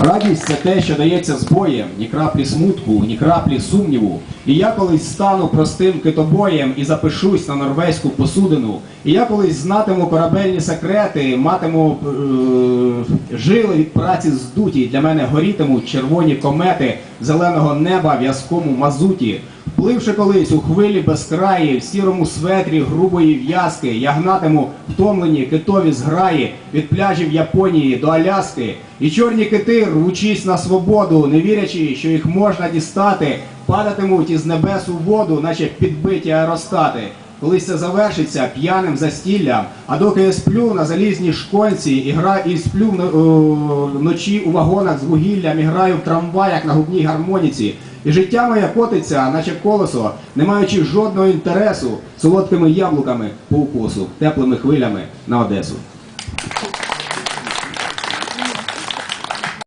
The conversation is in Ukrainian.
Радість це те, що дається з боєм, ні краплі смутку, ні краплі сумніву. І я колись стану простим китобоєм і запишусь на норвезьку посудину. І я колись знатиму корабельні секрети, матиму е, жили від праці здуті. Для мене горітимуть червоні комети зеленого неба в в'язкому мазуті. Пливши колись у хвилі безкраї, в сірому светрі грубої в'язки, я гнатиму втомлені китові зграї від пляжів Японії до Аляски. І чорні кити, рвучись на свободу, не вірячи, що їх можна дістати, падатимуть із небес у воду, наче підбиті аеростати. Колись це завершиться п'яним застіллям, а доки я сплю на залізній шконці і гра і сплю вно- вночі у вагонах з вугіллям і граю в трамваях на губній гармоніці. І життя моє котиться, наче колесо, не маючи жодного інтересу, солодкими яблуками по укосу, теплими хвилями на Одесу.